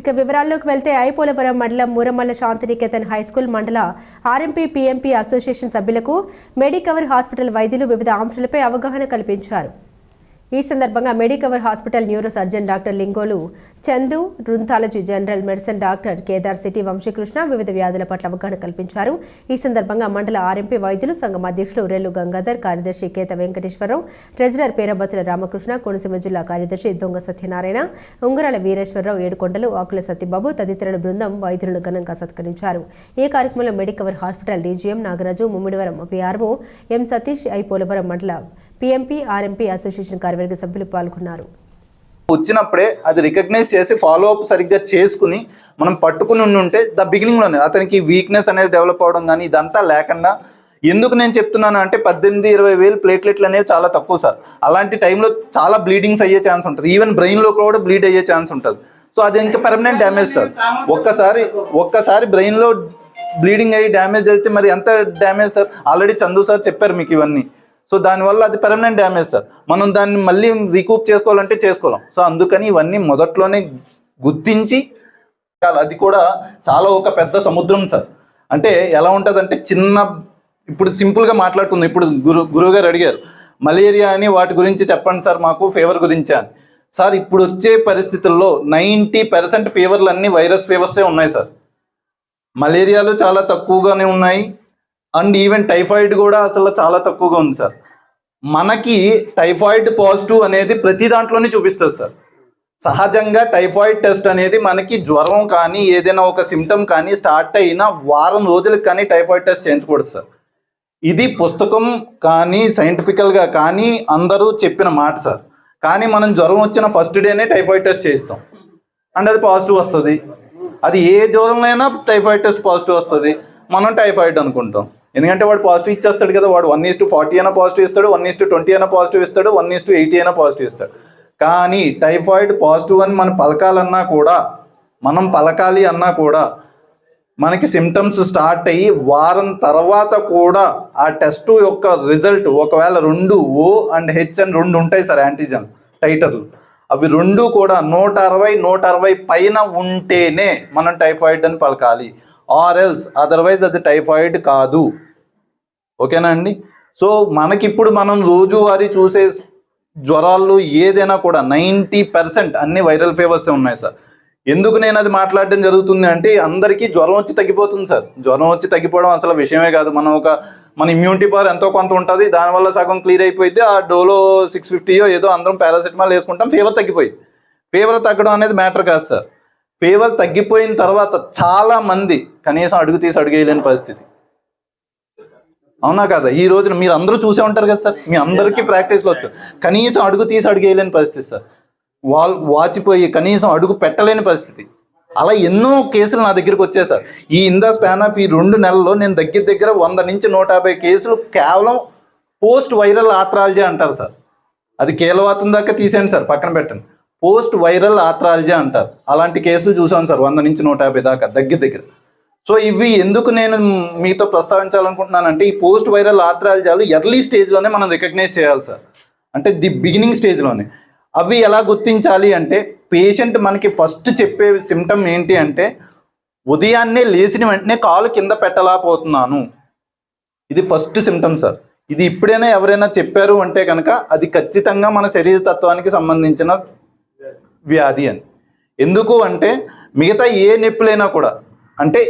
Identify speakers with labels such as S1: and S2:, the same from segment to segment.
S1: ఇక వివరాల్లోకి వెళ్తే ఐపోలవరం మండలం మూరమల్ల శాంతినికేతన్ హైస్కూల్ మండల ఆర్ఎంపీ పీఎంపీ అసోసియేషన్ సభ్యులకు మెడికవర్ హాస్పిటల్ వైద్యులు వివిధ అంశాలపై అవగాహన కల్పించారు. ఈ సందర్భంగా Medicover hospital neuro surgeon doctor Lingolu Chandu rheumatology general medicine doctor Kedar సిటీ వంశీకృష్ణ వివిధ వ్యాధుల పట్ల అవగాహన కల్పించారు. ఈ సందర్భంగా మండల ఆర్ఎంపీ వైద్యులు సంఘం అధ్యక్షులు రెల్లు గంగాధర్ కార్యదర్శి కేత వెంకటేశ్వరరావు ట్రెజరర్ పేరబత్తుల రామకృష్ణ కోనసీమ జిల్లా కార్యదర్శి దొంగ సత్యనారాయణ ఉంగరాల వీరేశ్వరరావు ఏడుకొండలు ఆకుల సత్యబాబు తదితరుల బృందం వైద్యులను ఘనంగా సత్కరించారు. ఈ కార్యక్రమంలో Medicover hospital DGM Nagaraju Mummidivaram PRO M Satish I Polavaram మండల పీఎంపీ ఆర్ఎంపీ అసోసియేషన్ కార్యవర్గ సభ్యులు పాల్గొన్నారు.
S2: వచ్చినప్పుడే అది రికగ్నైజ్ చేసి ఫాలో అప్ సరిగ్గా చేసుకుని మనం పట్టుకుని ఉండి ఉంటే ద బిగినింగ్లోనే అతనికి వీక్నెస్ అనేది డెవలప్ అవడం కానీ ఇదంతా లేకుండా ఎందుకు నేను చెప్తున్నాను అంటే పద్దెనిమిది ఇరవై వేలు ప్లేట్లెట్లు అనేవి చాలా తక్కువ సార్. అలాంటి టైంలో చాలా బ్లీడింగ్స్ అయ్యే ఛాన్స్ ఉంటుంది. ఈవెన్ బ్రెయిన్లో కూడా బ్లీడ్ అయ్యే ఛాన్స్ ఉంటుంది. సో అది ఇంకా పర్మనెంట్ డ్యామేజ్ సార్. ఒక్కసారి ఒక్కసారి బ్రెయిన్లో బ్లీడింగ్ అయ్యి డ్యామేజ్ అయితే మరి ఎంత damage sir? Already Chandu sir చెప్పారు మీకు ఇవన్నీ. సో దానివల్ల అది పెర్మనెంట్ డ్యామేజ్ సార్. మనం దాన్ని మళ్ళీ రికూప్ చేసుకోవాలంటే చేసుకోలేం. సో అందుకని ఇవన్నీ మొదట్లోనే గుర్తించి అది కూడా చాలా ఒక పెద్ద సముద్రం సార్. అంటే ఎలా ఉంటుందంటే చిన్న ఇప్పుడు సింపుల్గా మాట్లాడుకుందాం. ఇప్పుడు గురు గురువు గారు అడిగారు మలేరియా అని వాటి గురించి చెప్పండి సార్ మాకు ఫీవర్ గురించి అని. సార్ ఇప్పుడు వచ్చే పరిస్థితుల్లో నైంటీ పర్సెంట్ ఫీవర్లు అన్నీ వైరస్ ఫీవర్సే ఉన్నాయి సార్. మలేరియాలు చాలా తక్కువగానే ఉన్నాయి. అండ్ ఈవెన్ టైఫాయిడ్ కూడా అసలు చాలా తక్కువగా ఉంది సార్. మనకి టైఫాయిడ్ పాజిటివ్ అనేది ప్రతి దాంట్లోనే చూపిస్తుంది సార్. సహజంగా టైఫాయిడ్ టెస్ట్ అనేది మనకి జ్వరం కానీ ఏదైనా ఒక సిమ్టమ్ కానీ స్టార్ట్ అయిన వారం రోజులకు కానీ టైఫాయిడ్ టెస్ట్ చేయించకూడదు సార్. ఇది పుస్తకం కానీ సైంటిఫికల్గా కానీ అందరూ చెప్పిన మాట సార్. కానీ మనం జ్వరం వచ్చిన ఫస్ట్ డేనే టైఫాయిడ్ టెస్ట్ చేయిస్తాం. అండ్ అది పాజిటివ్ వస్తుంది. అది ఏ జ్వరంలో అయినా టైఫాయిడ్ టెస్ట్ పాజిటివ్ వస్తుంది. మనం టైఫాయిడ్ అనుకుంటాం. ఎందుకంటే వాడు పాజిటివ్ ఇచ్చేస్తాడు కదా వాడు వన్ ఈస్ టు ఫార్టీ అయినా పాజిటివ్ ఇస్తాడు వన్ ఈస్ టు ట్వంటీ అయినా పాజిటివ్ ఇస్తాడు వన్ ఈస్ టు ఎయిటీ అయినా పాజిటివ్ ఇస్తాడు. కానీ టైఫాయిడ్ పాజిటివ్ అని మనం పలకాలన్నా కూడా మనం పలకాలి అన్నా కూడా మనకి సిమ్టమ్స్ స్టార్ట్ అయ్యి వారం తర్వాత కూడా ఆ టెస్ట్ యొక్క రిజల్ట్ ఒకవేళ రెండు ఓ అండ్ హెచ్ అని రెండు ఉంటాయి సార్ యాంటీజన్ టైటర్లు అవి రెండు కూడా నూట అరవై నూట అరవై పైన ఉంటేనే మనం టైఫాయిడ్ అని పలకాలి. ఆర్ ఎల్స్ అదర్వైజ్ అది టైఫాయిడ్ కాదు. ఓకేనా అండి? సో మనకిప్పుడు మనం రోజువారీ చూసే జ్వరాలు ఏదైనా కూడా నైంటీ పర్సెంట్ అన్ని వైరల్ ఫీవర్సే ఉన్నాయి సార్. ఎందుకు నేను అది మాట్లాడడం జరుగుతుంది అంటే అందరికీ జ్వరం వచ్చి తగ్గిపోతుంది సార్. జ్వరం వచ్చి తగ్గిపోవడం అసలు విషయమే కాదు. మనం ఒక మన ఇమ్యూనిటీ పవర్ ఎంతో కొంత ఉంటుంది. దానివల్ల సగం క్లియర్ అయిపోయింది ఆ డోలో సిక్స్ ఫిఫ్టీయో ఏదో అందరం పారాసిటమాల్ వేసుకుంటాం ఫీవర్ తగ్గిపోయింది ఫీవర్ తగ్గడం అనేది మ్యాటర్ కాదు సార్. ఫీవర్ తగ్గిపోయిన తర్వాత చాలా మంది కనీసం అడుగు తీసి అడుగేయలేని పరిస్థితి. అవునా కదా? ఈ రోజున మీరు అందరూ చూసే ఉంటారు కదా సార్? మీ అందరికీ ప్రాక్టీస్లో వచ్చారు కనీసం అడుగు తీసి అడుగేయలేని పరిస్థితి సార్. వాల్ వాచిపోయి కనీసం అడుగు పెట్టలేని పరిస్థితి. అలా ఎన్నో కేసులు నా దగ్గరికి వచ్చాయి సార్. ఈ ఇన్ ద స్పాన్ ఆఫ్ ఈ రెండు నెలల్లో నేను దగ్గర దగ్గర వంద నుంచి నూట యాభై కేసులు కేవలం పోస్ట్ వైరల్ ఆత్రాలజీ అంటారు సార్. అది కీలవాతం దాకా తీసేయండి సార్ పక్కన పెట్టండి. పోస్ట్ వైరల్ ఆత్రాలజీ అంటారు. అలాంటి కేసులు చూసాను సార్ వంద నుంచి నూట యాభై దాకా దగ్గర దగ్గర. సో ఇవి ఎందుకు నేను మీతో ప్రస్తావించాలనుకుంటున్నానంటే ఈ పోస్ట్ వైరల్ ఆత్రాలజాలు ఎర్లీ స్టేజ్లోనే మనం రికగ్నైజ్ చేయాలి సార్. అంటే ది బిగినింగ్ స్టేజ్లోనే. అవి ఎలా గుర్తించాలి అంటే పేషెంట్ మనకి ఫస్ట్ చెప్పే సిమ్టమ్ ఏంటి అంటే ఉదయాన్నే లేచిన వెంటనే కాలు కింద పెట్టలేకపోతున్నాను. ఇది ఫస్ట్ సిమ్టమ్ సార్. ఇది ఇప్పుడైనా ఎవరైనా చెప్పారు అంటే కనుక అది ఖచ్చితంగా మన శరీర తత్వానికి సంబంధించిన వ్యాధి అని. ఎందుకు అంటే మిగతా ఏ నొప్పులైనా కూడా అంటే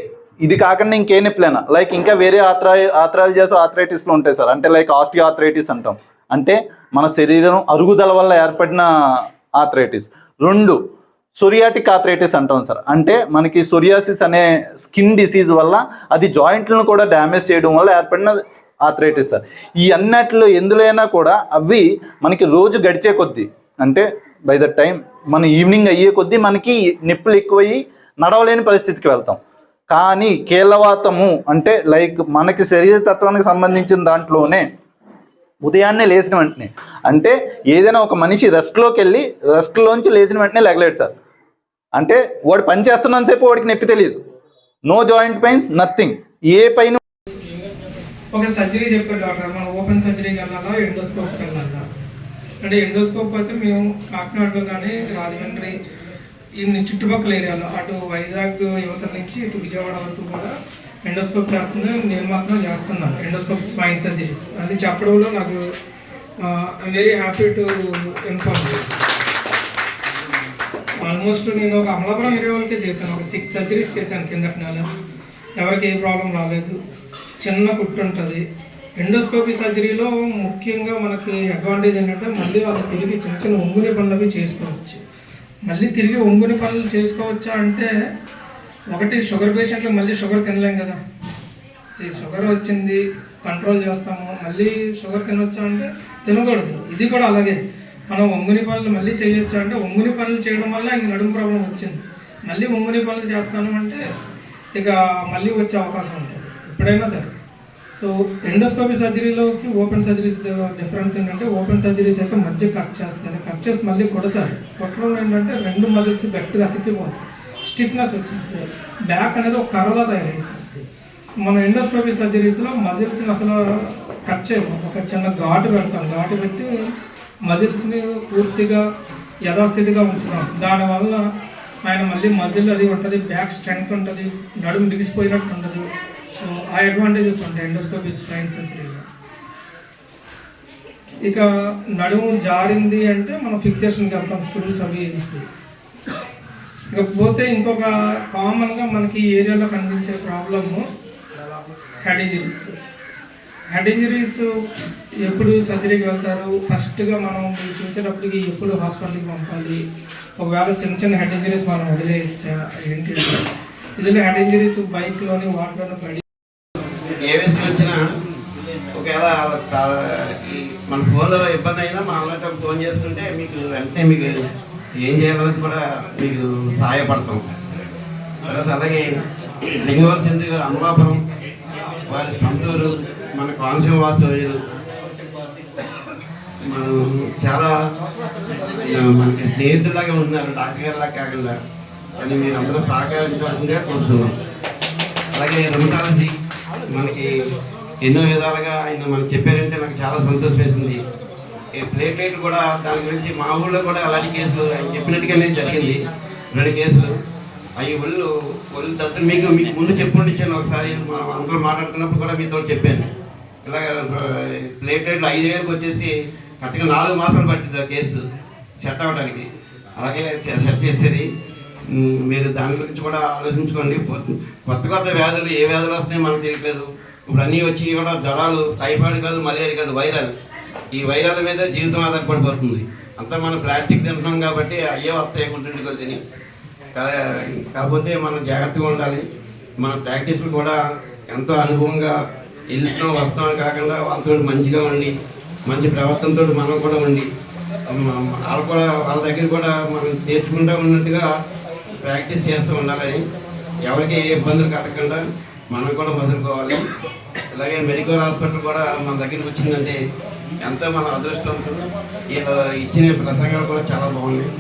S2: ఇది కాకుండా ఇంకే నొప్పులైనా లైక్ ఇంకా వేరే ఆత్రా ఆత్రాలజీస్ ఆథరైటిస్లు ఉంటాయి సార్. అంటే లైక్ ఆస్టియో ఆథరైటిస్ అంటాం. అంటే మన శరీరం అరుగుదల వల్ల ఏర్పడిన ఆథరైటిస్ రెండు సొరియాటిక్ ఆథరైటిస్ అంటాం సార్. అంటే మనకి సొరియాసిస్ అనే స్కిన్ డిసీజ్ వల్ల అది జాయింట్లను కూడా డ్యామేజ్ చేయడం వల్ల ఏర్పడిన ఆథరైటిస్ సార్. ఈ అన్నట్లో ఎందులోనైనా కూడా అవి మనకి రోజు గడిచే కొద్దీ అంటే బై ద టైం మన ఈవినింగ్ అయ్యే కొద్దీ మనకి నొప్పులు ఎక్కువయ్యి నడవలేని పరిస్థితికి వెళ్తాం. కానీ కేలవాతము అంటే లైక్ మనకి శరీరతత్వానికి సంబంధించిన దాంట్లోనే ఉదయాన్నే లేచిన వెంటనే. అంటే ఏదైనా ఒక మనిషి రెస్ట్లోకి వెళ్ళి రెస్ట్లోంచి లేచిన వెంటనే లెగలేడు సార్. అంటే వాడు పని చేస్తున్నంత సేపు వాడికి నొప్పి తెలియదు. నో జాయింట్ పెయిన్స్ నథింగ్ ఏ పైన
S3: ఒక సర్జరీ చెప్పారు డాక్టర్. మనం ఓపెన్ సర్జరీకి వెళ్ళాలా ఎండోస్కోప్కి వెళ్ళాలా అంటే ఎండోస్కోప్ అయితే మేము కాకినాడలో కానీ రాజమండ్రి ఈ చుట్టుపక్కల ఏరియాలో అటు వైజాగ్ యువత నుంచి ఇటు విజయవాడ వరకు కూడా ఎండోస్కోప్ చేస్తుంది. నేను మాత్రం చేస్తున్నాను. Endoscope spine surgeries. అది చెప్పడంలో నాకు I'm very happy to inform almost నేను ఒక అమలాపురం ఏరియా వాళ్ళకే చేశాను. ఒక సిక్స్ సర్జరీస్ చేశాను కిందటి నెల ఎవరికి ఏ ప్రాబ్లం రాలేదు. చిన్న కుట్టు ఉంటుంది. ఎండోస్కోపీ సర్జరీలో ముఖ్యంగా మనకి అడ్వాంటేజ్ ఏంటంటే మళ్ళీ వాళ్ళు తిరిగి చిన్న చిన్న ఉంగుని పనులవి చేసుకోవచ్చు. మళ్ళీ తిరిగి ఒంగుని పనులు చేసుకోవచ్చా అంటే ఒకటి షుగర్ పేషెంట్లు మళ్ళీ షుగర్ తినలేం కదా. షుగర్ వచ్చింది కంట్రోల్ చేస్తాము మళ్ళీ షుగర్ తినొచ్చా అంటే తినకూడదు. ఇది కూడా అలాగే. మనం ఒంగుని పనులు మళ్ళీ చేయొచ్చా అంటే ఒంగుని పనులు చేయడం వల్ల ఇంక నడుము ప్రాబ్లం వచ్చింది. మళ్ళీ ఒంగుని పనులు చేస్తాను అంటే ఇక మళ్ళీ వచ్చే అవకాశం ఉంటుంది. ఎప్పుడైనా సరే. సో ఎండోస్కోపీ సర్జరీలోకి ఓపెన్ సర్జరీస్ డిఫరెన్స్ ఏంటంటే ఓపెన్ సర్జరీస్ అయితే మధ్య కట్ చేస్తారు. కట్ చేసి మళ్ళీ కొడతారు. కొట్టడం ఏంటంటే రెండు మజిల్స్ గట్టిగా అతికిపోతాయి. స్టిఫ్నెస్ వచ్చేస్తాయి బ్యాక్ అనేది ఒక కర్రలా తయారైపోతుంది మన ఎండోస్కోపీ సర్జరీస్లో మజిల్స్ని అసలు కట్ చేయము. ఒక చిన్న ఘాటు పెడతాం. ఘాటు పెట్టి మజిల్స్ని పూర్తిగా యథాస్థితిగా ఉంచుతాం. దానివల్ల ఆయన మళ్ళీ మజిల్ అది ఉంటుంది బ్యాక్ స్ట్రెంగ్త్ ఉంటుంది నడుము బిగిసిపోయినట్టు ఉండదు. ఆ అడ్వాంటేజెస్ ఉంటాయి. ఎండోస్కోపీ స్పైన్ సర్జరీలో ఇక నడుము జారింది అంటే మనం ఫిక్సేషన్కి వెళ్తాం స్క్రూస్ అవి వేసి. ఇకపోతే ఇంకొక కామన్గా మనకి ఈ ఏరియాలో కనిపించే problem head injuries head injuries ఎప్పుడు సర్జరీకి వెళ్తారు? ఫస్ట్గా మనం చూసేటప్పటికి ఎప్పుడు హాస్పిటల్కి పంపాలి? ఒకవేళ చిన్న చిన్న హెడ్ ఇంజరీస్ మనం వదిలేయచ్చా? ఏంటి? ఇదిలో హెడ్ ఇంజరీస్ బైక్లోని వాటిలోని పడి
S4: ఏ విషయం వచ్చినా ఒకవేళ మన ఫోన్లో ఇబ్బంది అయినా మా అన్నట్టు ఫోన్ చేసుకుంటే మీకు వెంటనే మీకు ఏం చేయాలనేది కూడా మీకు సహాయపడతాం. తర్వాత అలాగే లింగవరం చంద్ర గారు అమలాపురం వారి సంతూరు మన కోనసీమ వాస్తవ్యులు మనం చాలా మనకి స్నేహితులాగా ఉన్నారు డాక్టర్ గారిలా కాకుండా. కానీ మీరు అందరూ సహకరించవలసిందిగా కోరుతున్నాం అలాగే రుమటాలజీ మనకి ఎన్నో విధాలుగా ఆయన మనకు చెప్పారంటే నాకు చాలా సంతోషం వేసింది. ప్లేట్లైట్ కూడా దాని గురించి మా ఊళ్ళో కూడా అలాంటి కేసులు ఆయన చెప్పినట్టుగానే జరిగింది. రెండు కేసులు. అవి ఒళ్ళు ఒళ్ళు దగ్గర మీకు మీకు ముందు చెప్పుండిచ్చాను ఒకసారి. మా అందరూ మాట్లాడుతున్నప్పుడు కూడా మీతో చెప్పాను. ఇలాగ ప్లేట్లైట్లు ఐదు వేలకు వచ్చేసి కరెక్ట్గా నాలుగు మాసాలు పట్టింది ఆ కేసు. సెట్ అవ్వడానికి అలాగే సె- సెట్ చేసేది. మీరు దాని గురించి కూడా ఆలోచించుకోండి. కొత్త కొత్త వ్యాధులు ఏ వ్యాధులు వస్తున్నాయి మనకు తెలియట్లేదు. ఇప్పుడు అన్నీ వచ్చి కూడా జ్వరాలు టైఫాయిడ్ కాదు మలేరియా కాదు వైరల్. ఈ వైరల్ మీద జీవితం ఆధారపడిపోతుంది. అంతా మనం ప్లాస్టిక్ తింటున్నాం కాబట్టి అయ్యే వస్తాయి గుంటుండి తిని. కాకపోతే మనం జాగ్రత్తగా ఉండాలి. మన ప్రాక్టీస్లు కూడా ఎంతో అనుభవంగా వెళ్తున్నాం వస్తున్నాం కాకుండా వాళ్ళతో మంచిగా ఉండి మంచి ప్రవర్తనతో మనం కూడా ఉండి వాళ్ళు కూడా వాళ్ళ దగ్గర కూడా మనం నేర్చుకుంటూ ఉన్నట్టుగా ప్రాక్టీస్ చేస్తూ ఉండాలని ఎవరికి ఏ ఇబ్బందులు కలగకుండా మనం కూడా మొదలుకోవాలి. అలాగే మెడికల్ హాస్పిటల్ కూడా మన దగ్గరికి వచ్చిందంటే ఎంతో మన అదృష్టం. వీళ్ళు ఇచ్చిన ప్రసంగాలు కూడా చాలా బాగున్నాయి.